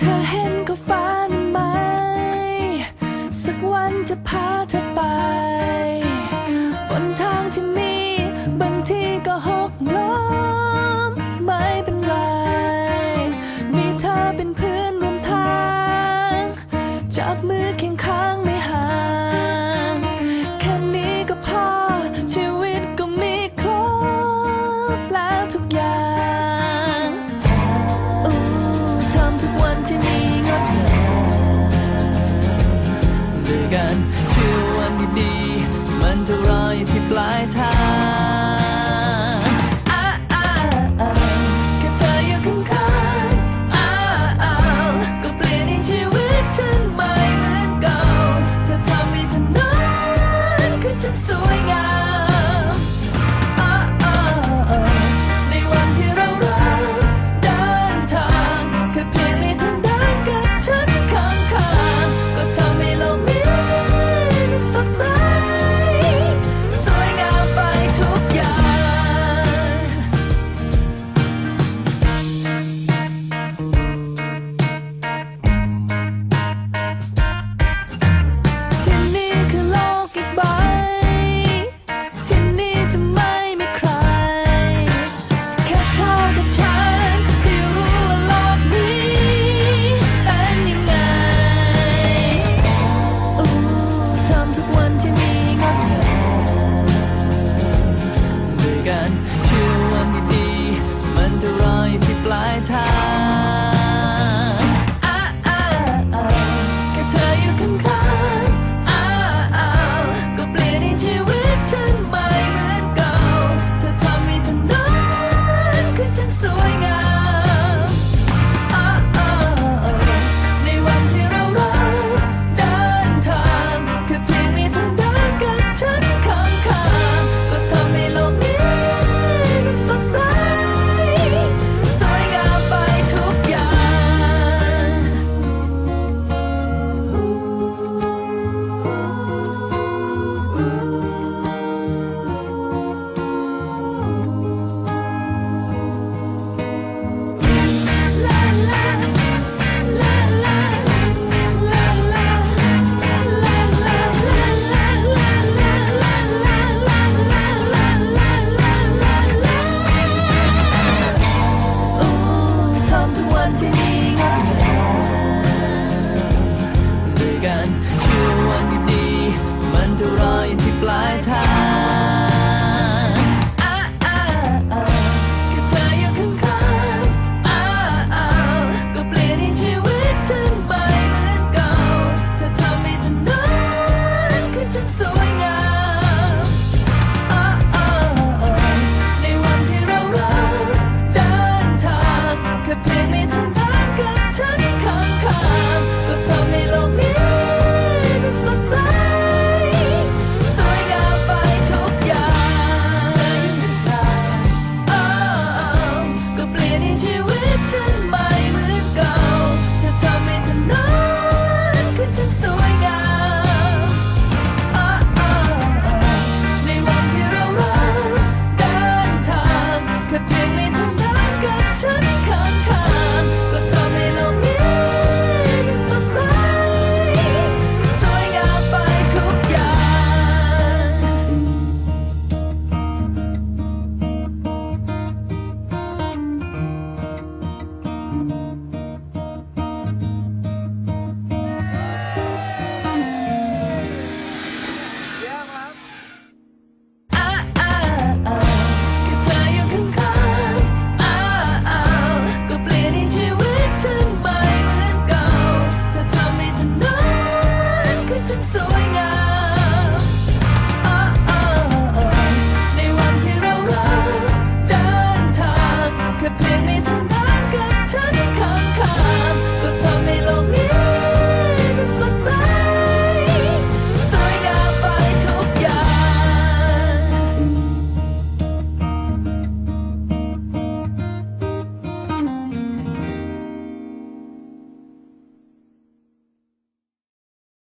เธอเห็นก็ฝันไหม สักวันจะพาเธอไป บนทางที่มี บางทีก็หกล้ม ไม่เป็นไร มีเธอเป็นเพื่อนร่วมทาง จับมือ